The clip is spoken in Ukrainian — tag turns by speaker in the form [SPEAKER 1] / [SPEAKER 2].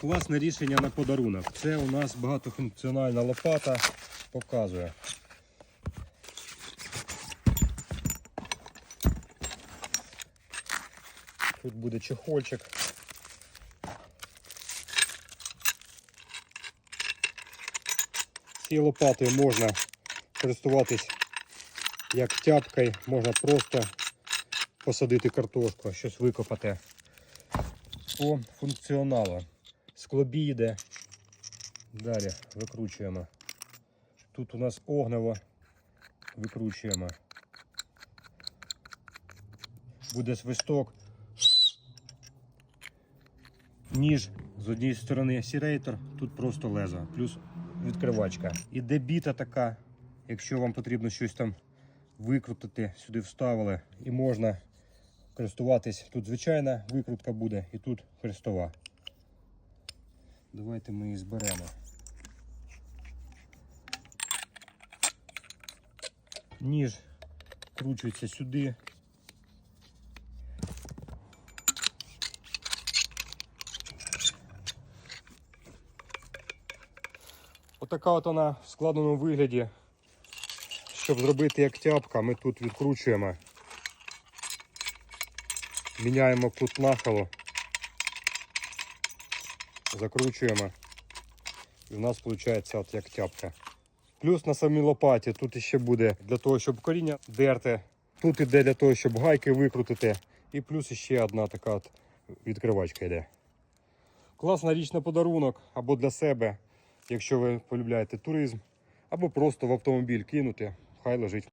[SPEAKER 1] Класне рішення на подарунок. Це у нас багатофункціональна лопата. Показує. Тут буде чехольчик. Цією лопатою можна користуватись як тяпкою, можна просто посадити картошку, щось викопати. По функціоналу. Склобій йде. Далі викручуємо. Тут у нас огнево. Викручуємо. Буде свисток. Ніж з однієї сторони сірейтор, тут просто лезо, плюс відкривачка. Іде біта така, якщо вам потрібно щось там викрутити, сюди вставили і можна користуватись. Тут звичайна викрутка буде і тут хрестова. Давайте ми її зберемо. Ніж кручується сюди. Отака от вона в складеному вигляді. Щоб зробити як тяпка, ми тут відкручуємо. Міняємо кут нахилу. Закручуємо. І в нас виходить от як тяпка. Плюс на самій лопаті тут ще буде для того, щоб коріння дерти. Тут іде для того, щоб гайки викрутити. І плюс ще одна така от відкривачка йде. Класна річ на подарунок або для себе, якщо ви полюбляєте туризм, або просто в автомобіль кинути, хай лежить.